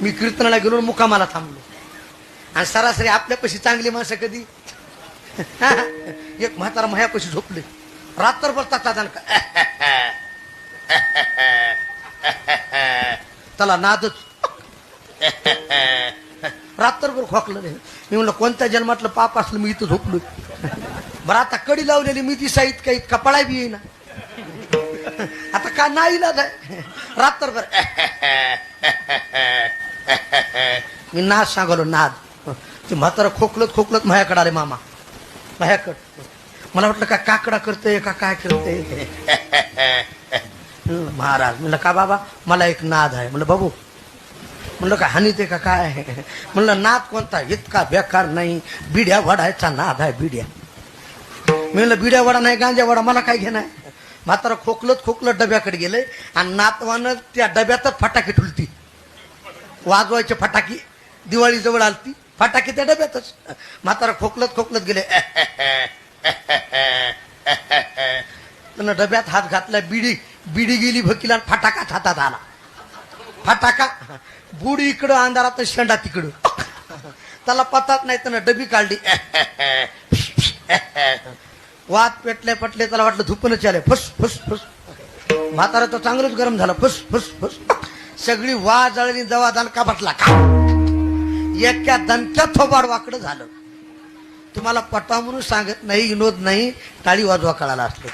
मी कीर्तनाला गेलो मुकामाला थांबलो. आणि सरासरी आपल्यापाशी चांगली माणसं कधी? एक म्हातारा मायापाशी झोपले. रात्रभर तातात त्याला नादच. रात्रभर खोकलं रे मी म्हणलं कोणत्या जन्मातलं पाप असलं मी इथं झोपलो बरं आता कडी लावलेली मी ती साईत काही पळाय बी येईना. आता का नाही ना रात्रभर. मी नाद सांगलो नाद. ते म्हातारा खोकलत खोकलत माझ्याकडे आले मामा. माझ्याकड मला वाटलं का काकडा करतोय का काय करतोय? हं, महाराज म्हणलं का बाबा? मला एक नाद आहे. म्हणलं बाबू म्हणलं का हानी ते का काय? आहे म्हणलं नाद कोणता? इतका बेकार नाही. बिड्या वडायचा नाद आहे बिड्या. मी म्हणलं बिड्या वडा नाही गांजा वडा मला काय घेणार म्हातारा खोकलत खोकलत डब्याकडे गेले आणि नातवानं त्या डब्यातच फटाके ठुलती. वाजवायचे फटाकी. दिवाळीजवळ आलती. फटाके त्या डब्यातच. म्हातारा खोकलत खोकलत गेले. त्यानं डब्यात हात घातला बिडी बिडी गेली भकीला आणि फटाका हातात आला. फटाका बुडी इकडं अंधारात शेंडा तिकडं. त्याला पतात नाही त्यानं डबी काढली. वात पेटले पटले त्याला वाटलं धुपनच आले फस फस फस. म्हातारा तर चांगलंच गरम झालं. फस फस फस. सगळी वा जळणी जवा दणका बसला का? एका दणक्यात थोबाड वाकडं झालं. तुम्हाला पटा म्हणून सांगत नाही विनोद नाही टाळी वाजवा कळाला असतो